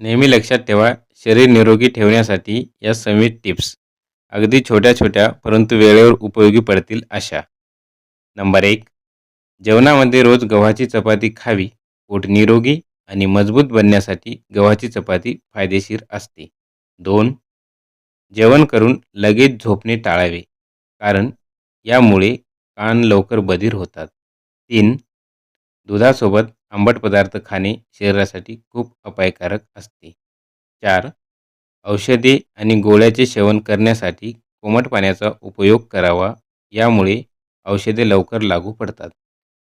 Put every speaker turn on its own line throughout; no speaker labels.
नेहमी लक्षात ठेवा शरीर निरोगी ठेवण्यासाठी या समित टिप्स. अगदी छोट्या छोट्या परंतु वेळेवर उपयोगी पडतील अशा. नंबर एक जेवणामध्ये रोज गव्हाची चपाती खावी. पोट निरोगी आणि मजबूत बनण्यासाठी गव्हाची चपाती फायदेशीर असते. दोन जेवण करून लगेच झोपणे टाळावे कारण यामुळे कान लवकर बधीर होतात. तीन दुधासोबत आंबट पदार्थ खाणे शरीरासाठी खूप अपायकारक असते. चार औषधे आणि गोळ्याचे सेवन करण्यासाठी कोमट पाण्याचा उपयोग करावा यामुळे औषधे लवकर लागू पडतात.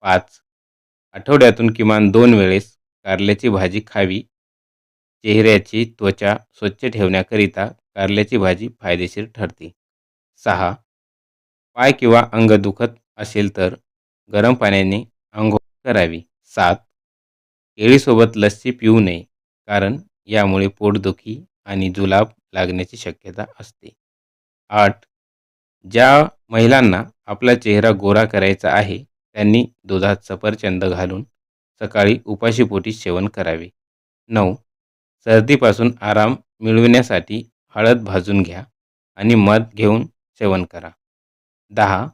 पाच आठवड्यातून किमान दोन वेळेस कारल्याची भाजी खावी. चेहऱ्याची त्वचा स्वच्छ ठेवण्याकरिता कारल्याची भाजी फायदेशीर ठरते. सहा पाय किंवा अंग दुखत असेल तर गरम पाण्याने आंघोळ करावी. सात केळीसोबत लस्सी पिऊ नये कारण यामुळे पोटदुखी आणि जुलाब लागण्याची शक्यता असते. आठ ज्या महिलांना आपला चेहरा गोरा करायचा आहे त्यांनी दुधात सफरचंद घालून सकाळी उपाशीपोटी सेवन करावे. नऊ सर्दीपासून आराम मिळविण्यासाठी हळद भाजून घ्या आणि मध घेऊन सेवन करा. दहा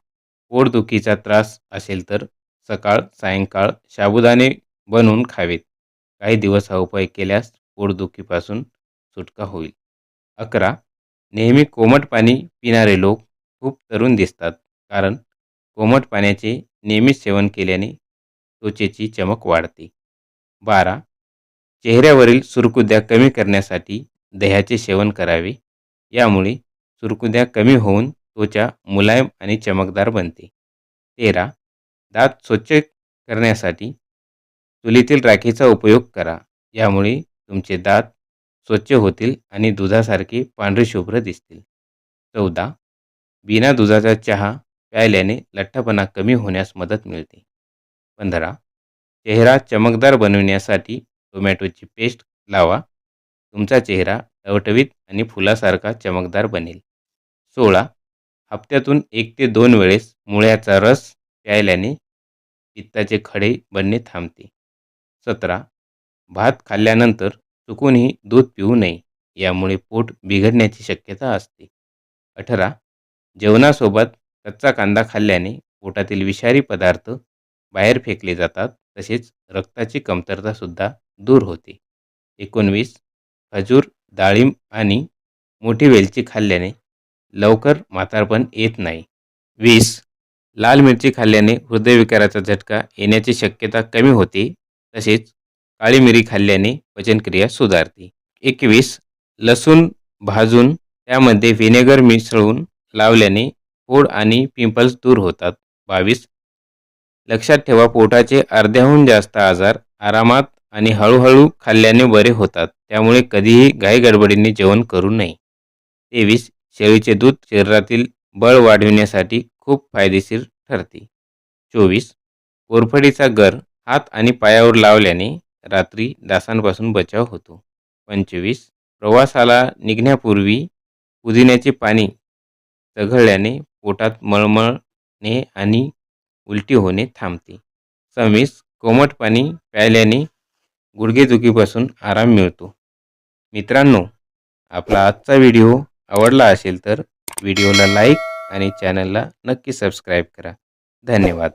पोटदुखीचा त्रास असेल तर सकाळ सायंकाळ साबुदाणे बनवून खावेत. काही दिवस हा उपाय केल्यास पोटदुखीपासून सुटका होईल. अकरा. नेहमी कोमट पाणी पिणारे लोक खूप तरुण दिसतात कारण कोमट पाण्याचे नियमित सेवन केल्याने त्वचेची चमक वाढते. बारा. चेहऱ्यावरील सुरकुद्या कमी करण्यासाठी दह्याचे सेवन करावे. यामुळे सुरकुद्या कमी होऊन त्वचा मुलायम आणि चमकदार बनते. तेरा. दात स्वच्छ करण्यासाठी चुलीतील राखीचा उपयोग करा. यामुळे तुमचे दात स्वच्छ होतील आणि दुधासारखे पांढरे शुभ्र दिसतील. चौदा. बिना दुधाचा चहा प्यायल्याने लठ्ठपणा कमी होण्यास मदत मिळते. पंधरा. चेहरा चमकदार बनविण्यासाठी टोमॅटोची पेस्ट लावा. तुमचा चेहरा टवटवीत आणि फुलासारखा चमकदार बनेल. सोळा. हप्त्यातून एक ते दोन वेळेस मुळ्याचा रस प्यायल्याने पित्ताचे खडे बनणे थांबते. सतरा. भात खाल्ल्यानंतर चुकूनही दूध पिऊ नये यामुळे पोट बिघडण्याची शक्यता असते. अठरा. जेवणासोबत कच्चा कांदा खाल्ल्याने पोटातील विषारी पदार्थ बाहेर फेकले जातात तसेच रक्ताची कमतरतासुद्धा दूर होते. एकोणवीस. खजूर डाळिंब आणि मोठी वेलची खाल्ल्याने लवकर म्हातारपण येत नाही. वीस. लाल मिरची खाल्ल्याने हृदयविकाराचा झटका येण्याची शक्यता कमी होते तसेच काळी मिरी खाल्ल्याने पचनक्रिया सुधारते. एकवीस लसूण भाजून त्यामध्ये व्हिनेगर मिसळून लावल्याने फोड आणि पिंपल्स दूर होतात. बावीस लक्षात ठेवा पोटाचे अर्ध्याहून जास्त आजार आरामात आणि हळूहळू खाल्ल्याने बरे होतात. त्यामुळे कधीही घाईगडबडीने जेवण करू नये. तेवीस शेळीचे दूध शरीरातील बळ वाढविण्यासाठी खूप फायदेशीर ठरते. चोवीस कोरफडीचा गर हात आणि पायावर लावल्याने रात्री डासांपासून बचाव होतो. पंचवीस. प्रवासाला निघण्यापूर्वी पुदिन्याचे पाणी चघळल्याने पोटात मळमळणे आणि उलटी होणे थांबते. सव्वीस. कोमट पाणी प्यायल्याने गुडघेदुखीपासून आराम मिळतो. मित्रांनो आपला आजचा व्हिडिओ आवडला असेल तर व्हिडिओला लाईक आणि चॅनलला नक्की सबस्क्राईब करा. धन्यवाद.